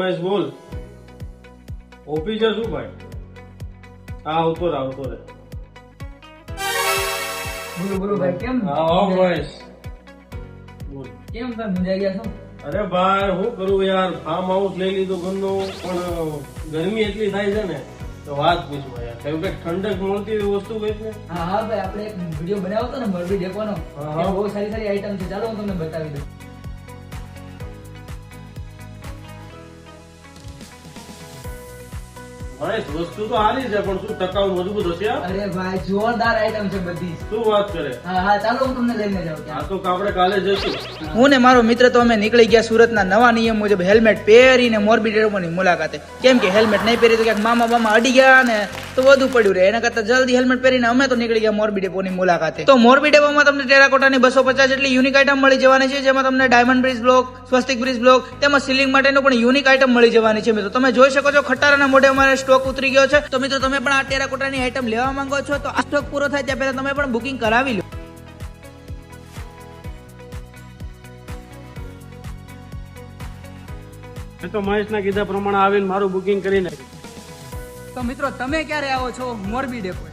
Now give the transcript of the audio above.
મહેશ બોલ. ઓફિસે શું ભાઈ? હા આવતો રહે આવતો રહે. બોલો બોલો ભાઈ કેમ? હા આવો મહેશ બોલ. કેમ તમે મુંજાઈ ગયા છો? અરે ભાઈ હું કરું યાર? ફાર્મ હાઉસ લઈ લીધું ઘરનું પણ ગરમી એટલી થાય છે ને તો વાત પૂછવા યાર. કયું કંઈક ઠંડક મળતી એવી વસ્તુ કંઈક ને હા હા ભાઈ આપણે એક વીડિયો બનાવતો ને મરબી ડેકોનો. બહુ સારી સારી આઈટમ છે. ચાલો હું તમને બતાવી દઉં. વસ્તુ તો સારી છે પણ શું ટકાઉ મજબૂત હશે અરે ભાઈ જોરદાર આઈટમ છે બધી. શું વાત કરે? હા હા ચાલો હું તમને લઈને જાઉં આ તો આપણે કાલે જઈશું. હું. ને મારો મિત્ર તો અમે નીકળી ગયા સુરતના નવા નિયમ મુજબ હેલ્મેટ પહેરીને મોરબી ડેપોની મુલાકાતે. કેમ કે હેલ્મેટ નહીં પહેરી તો ક્યાંક મામા બામા અડી ગયા ને તો વધુ પડ્યું રહે. એના કરતા જલ્દી હેલ્મેટ પહેરીને અમે તો નીકળી ગયા મોરબી ડેપોની મુલાકાતે. તો મોરબી ડેપોમાં તમને ટેરાકોટાની બસો પચાસ જેટલી યુનિક આઇટમ મળી જવાની છે, જેમાં તમને diamond bridge block Swastik bridge block તેમજ સીલિંગ માટેનું પણ યુનિક આઇટમ મળી જવાની છે મિત્રો. તમે જોઈ શકો છો, ખટારાના મોઢે અમારે સ્ટોક ઉતરી ગયો છે. તો મિત્રો, તમે પણ આ ટેરાકોટાની આઇટમ લેવા માંગો છો, તો આ સ્ટોક પૂરો થાય ત્યાં પહેલા તમે પણ બુકિંગ કરાવી લો. તો મહેશના કીધા પ્રમાણે આવીને મારું બુકિંગ કરી નાખ્યું. તો મિત્રો તમે ક્યારે આવો છો? મોરબી ડેપો.